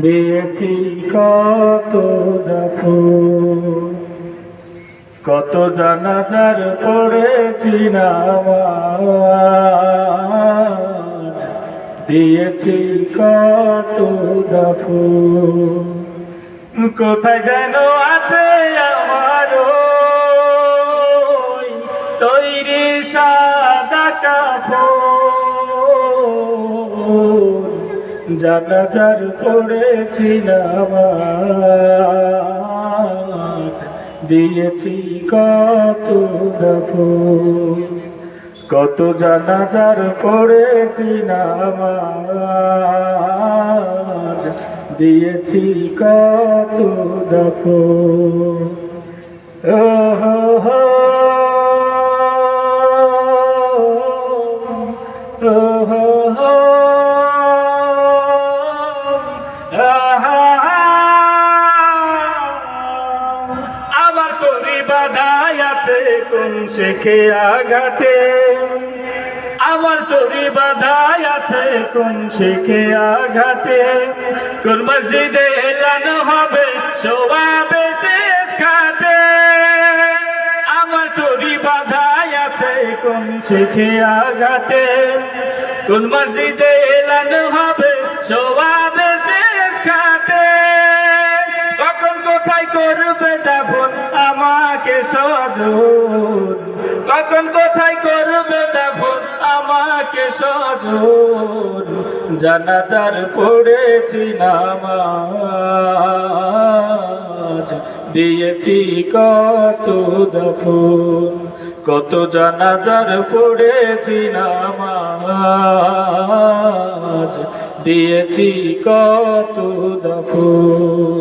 দিয়েছি কত দফু। কত জানাজার পড়েছি দিয়েছি কত দফু। কোথায় যেন আছে আমার তৈরি সাদা কাপড়। জানাজার নামাজ দিয়েছি কত কত জানাজার নামাজ দিয়েছি কত দফু ও হো তোরি বাধাই আছে কোন শেখে আঘাতে? আমার বাধাই আছে কোন শেখে আঘাতে? কোন মসজিদে এলানো হবে সোয়াবে শেষ খাতে? আমার তোরি বাধাই আছে কোন শেখে আঘাতে? কোন মসজিদে এলানো হবে করবে দাফন আমাকে সজন কখন কোথায় করবে দাফন আমাকে সজন জানাজার পড়েছি নামাজ, দিয়েছি কত দফন কত জানাজার পড়েছি নামাজ, দিয়েছি কত দফন